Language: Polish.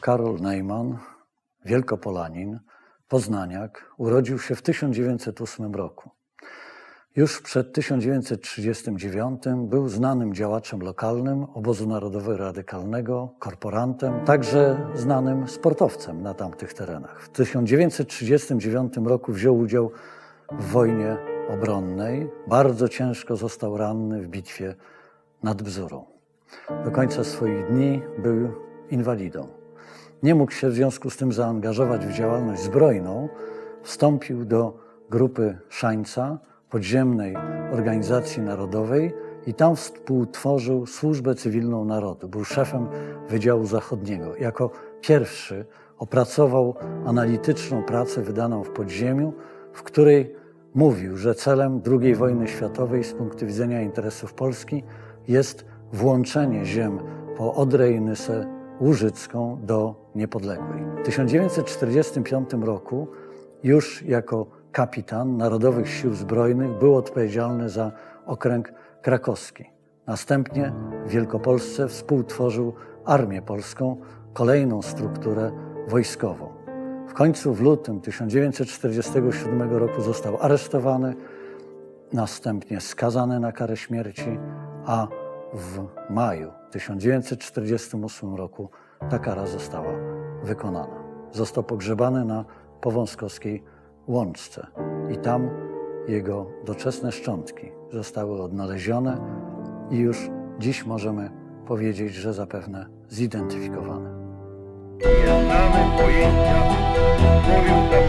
Karol Neumann, wielkopolanin, poznaniak, urodził się w 1908 roku. Już przed 1939 był znanym działaczem lokalnym Obozu Narodowego Radykalnego, korporantem, także znanym sportowcem na tamtych terenach. W 1939 roku wziął udział w wojnie obronnej. Bardzo ciężko został ranny w bitwie nad Bzurą. Do końca swoich dni był inwalidą. Nie mógł się w związku z tym zaangażować w działalność zbrojną. Wstąpił do grupy Szańca, podziemnej organizacji narodowej i tam współtworzył Służbę Cywilną Narodu. Był szefem Wydziału Zachodniego. Jako pierwszy opracował analityczną pracę wydaną w podziemiu, w której mówił, że celem II wojny światowej z punktu widzenia interesów Polski jest włączenie ziem po Nysę Łużycką do niepodległej. W 1945 roku już jako kapitan Narodowych Sił Zbrojnych był odpowiedzialny za okręg krakowski. Następnie w Wielkopolsce współtworzył Armię Polską, kolejną strukturę wojskową. W końcu w lutym 1947 roku został aresztowany, następnie skazany na karę śmierci, a w maju 1948 roku ta kara została wykonana. Został pogrzebany na Powązkowskiej Łączce i tam jego doczesne szczątki zostały odnalezione i już dziś możemy powiedzieć, że zapewne zidentyfikowane. Nie znamy pojęcia człowieka.